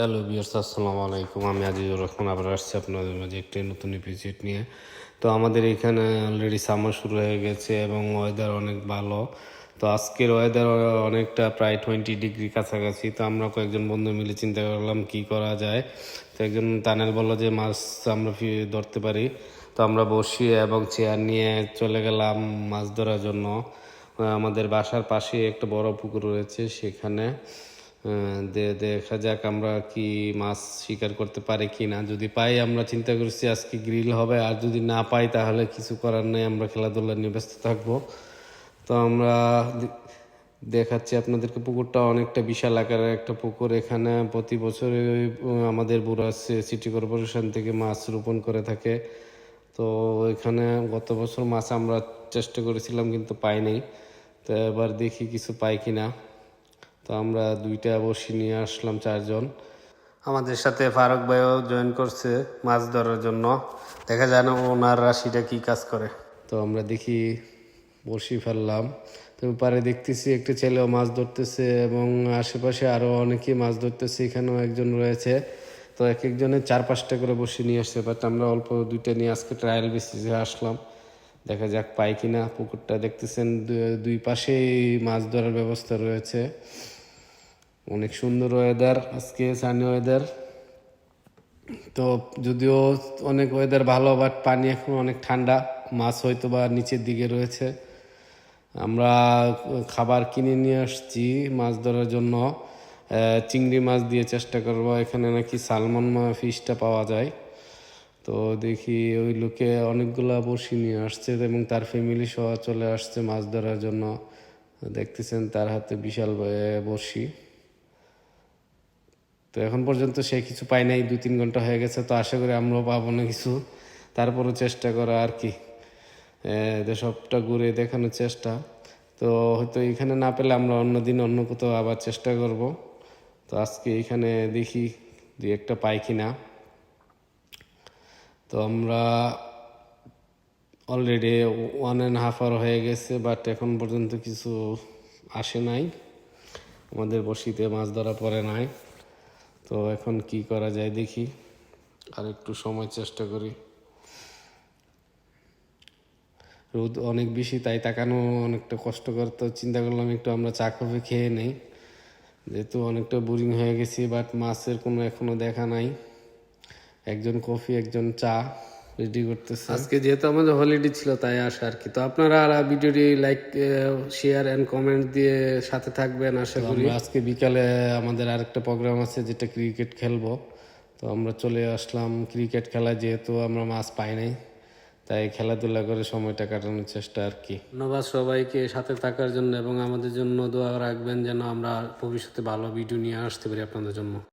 Hello বিয়ার্স আসসালামু আলাইকুম। আমি আজিজুর রহমান, আবার আসছি আপনাদের মাঝে একটি নতুন এপিসোড নিয়ে। তো আমাদের এখানে অলরেডি সামার শুরু হয়ে গেছে এবং ওয়েদার অনেক ভালো। তো আজকের ওয়েদার অনেকটা প্রায় টোয়েন্টি ডিগ্রি কাছাকাছি। তো আমরা কয়েকজন বন্ধু মিলে চিন্তা করলাম, কি করা যায়? তো একজন তানেল বলল যে, মাছ আমরা ধরতে পারি। তো আমরা বসিয়ে এবং চেয়ার নিয়ে চলে গেলাম মাছ ধরার জন্য। আমাদের বাসার পাশে একটা বড় পুকুর রয়েছে সেখানে। দেখা যাক আমরা কি মাছ শিকার করতে পারি কি না যদি পাই, আমরা চিন্তা করছি আজকে গ্রিল হবে, আর যদি না পাই, তাহলে কিছু করার নেই, আমরা খেলাধুলা নিয়ে ব্যস্ত থাকব। তো আমরা দেখাচ্ছি আপনাদেরকে পুকুরটা, অনেকটা বিশাল আকারের একটা পুকুর। এখানে প্রতি বছর আমাদের বুড়া সিটি কর্পোরেশন থেকে মাছ রোপণ করে থাকে। তো এখানে গত বছর মাছ আমরা চেষ্টা করেছিলাম, কিন্তু পাইনি তো এবার দেখি কিছু পাই কিনা। তো আমরা দুইটা বসি নিয়ে আসলাম চারজন। আমাদের সাথে ফারুক ভাইও জয়েন করছে মাছ ধরার জন্য। দেখা যায় না ওনার রাশিটা কি কাজ করে। তো আমরা দেখি বসি ফেললাম। তো পারে দেখতেছি একটা ছেলেও মাছ ধরতেছে এবং আশেপাশে আরও অনেকেই মাছ ধরতেছে এখানেও একজন রয়েছে। তো এক একজনের চার পাঁচটা করে বসে নিয়ে আসছে বাট আমরা অল্প দুইটা নিয়ে আজকে ট্রায়াল বেসিসে আসলাম। দেখা যাক পাই কিনা পুকুরটা দেখতেছেন দুই পাশেই মাছ ধরার ব্যবস্থা রয়েছে। অনেক সুন্দর ওয়েদার আজকে সানি ওয়েদার তো যদিও অনেক ওয়েদার ভালো বাট পানি এখন অনেক ঠান্ডা। মাছ হয়তো বা নিচের দিকে রয়েছে। আমরা খাবার কিনে নিয়ে আসছি মাছ ধরার জন্য। চিংড়ি মাছ দিয়ে চেষ্টা করব, এখানে নাকি সালমন ফিশটা পাওয়া যায়। তো দেখি ওই লোকে অনেকগুলা বড়শি নিয়ে আসছে এবং তার ফ্যামিলি সহ চলে আসছে মাছ ধরার জন্য। দেখতেছেন তার হাতে বিশাল বড়শি। তো এখন পর্যন্ত সে কিছু পাই নাই, দুই তিন ঘণ্টা হয়ে গেছে, তো আশা করি আমরাও পাবো না কিছু। তারপরও চেষ্টা করা আর কি। সবটা ঘুরে দেখানোর চেষ্টা। তো হয়তো এখানে না পেলে আমরা অন্য দিন অন্য কোথাও আবার চেষ্টা করব। তো আজকে এখানে দেখি দুই একটা পাই কি না তো আমরা already one and half hour হয়ে গেছে বাট এখন পর্যন্ত কিছু আসে নাই। আমাদের বসিতে মাছ ধরা পড়ে নাই। তো এখন কি করা যায় দেখি। আর একটু সময় চেষ্টা করি। রোদ অনেক বেশি, তাই তাকানো অনেকটা কষ্টকর। তো চিন্তা করলাম একটু আমরা চা, কফি খেয়ে নেই। যেহেতু অনেকটা বোরিং হয়ে গেছি বাট মাছের কোনো এখনও দেখা নাই। একজন কফি, একজন চা। রেডি করতেছে। আজকে যেহেতু আমাদের হলিডে ছিল তাই আসা আর কি। তো আপনারা আর ভিডিওটি লাইক শেয়ার এন্ড কমেন্ট দিয়ে সাথে থাকবেন আশা করি। আজকে বিকালে আমাদের আরেকটা প্রোগ্রাম আছে যেটা ক্রিকেট খেলব। তো আমরা চলে আসলাম ক্রিকেট খেলা যেহেতু আমরা মাছ পাই নাই তাই খেলাধুলা করে সময়টা কাটানোর চেষ্টা আর কি। ধন্যবাদ সবাইকে সাথে থাকার জন্য এবং আমাদের জন্য দোয়া রাখবেন যেন আমরা ভবিষ্যতে ভালো ভিডিও নিয়ে আসতে পারি আপনাদের জন্য।